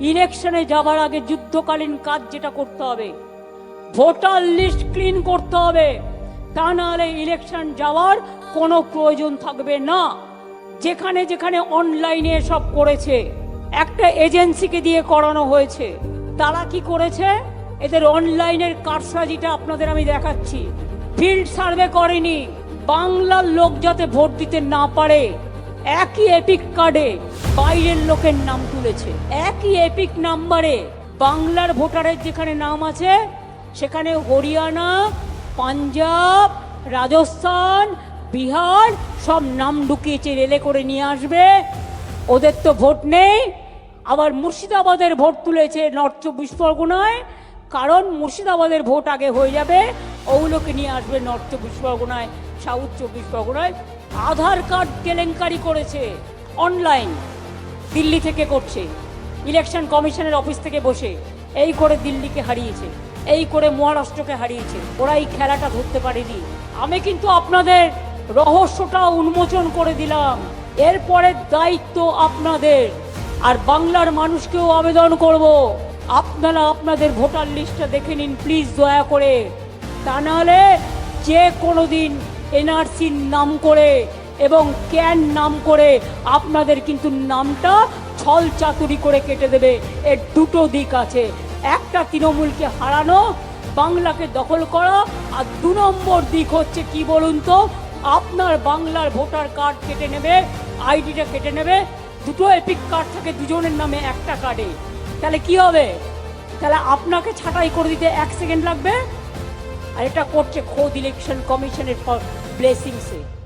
ইলেকশনে যাবার আগে যুদ্ধকালীন কাজ যেটা করতে হবে। ভোটার লিস্ট ক্লিন করতে হবে। তা নাহলে ইলেকশন যাওয়ার কোনো প্রয়োজন থাকবে না। যেখানে যেখানে অনলাইনে সব করেছে। একটা এজেন্সিকে দিয়ে করানো হয়েছে। তারা কি করেছে? এদের অনলাইনের কারসাজিটা আপনাদের আমি দেখাচ্ছি। ফিল্ড সার্ভে করেনি। বাংলার লোক যাতে ভোট দিতে না পারে, একই এপিক কার্ডে বাইরের লোকের নাম তুলেছে। একই এপিক নাম্বারে বাংলার ভোটারের যেখানে নাম আছে, সেখানে হরিয়ানা, পাঞ্জাব, রাজস্থান, বিহার, সব নাম ঢুকিয়েছে, রেলে করে নিয়ে আসবে। ওদের তো ভোট নেই। আবার মুর্শিদাবাদের ভোট তুলেছে নর্থ চব্বিশ পরগনায়। কারণ মুর্শিদাবাদের ভোট আগে হয়ে যাবে, ওগুলোকে নিয়ে আসবে নর্থ চব্বিশ পরগনায় সাউথ চব্বিশ পরগনায়। আধার কার্ড কেলেঙ্কারি করেছে অনলাইন দিল্লি থেকে করছে। ইলেকশন কমিশনের অফিস থেকে বসে এই করে দিল্লিকে হারিয়েছে, এই করে মহারাষ্ট্রকে হারিয়েছে। ওরা এই খেলাটা ধরতে পারেনি। আমি কিন্তু আপনাদের রহস্যটা উন্মোচন করে দিলাম। এরপরে দায়িত্ব আপনাদের। আর বাংলার মানুষকেও আবেদন করব। আপনারা আপনাদের ভোটার লিস্টটা দেখে নিন, প্লিজ দয়া করে। তা নাহলে যে কোনো দিন এনআরসির নাম করে এবং ক্যান নাম করে আপনাদের কিন্তু নামটা ছল চাতুরি করে কেটে দেবে। এর দুটো দিক আছে। একটা তৃণমূলকে হারানো, বাংলাকে দখল করা, আর দু নম্বর দিক হচ্ছে কি বলুন তো, আপনার বাংলার ভোটার কার্ড কেটে নেবে, আইডিটা কেটে নেবে। দুটো এপিক কার্ড থাকে, দুজনের নামে একটা কার্ডে তাহলে কি হবে? তাহলে আপনাকে ছাঁটাই করে দিতে এক সেকেন্ড লাগবে। আর এটা করছে খোদ ইলেকশন কমিশনের ফর ব্লেসিংসে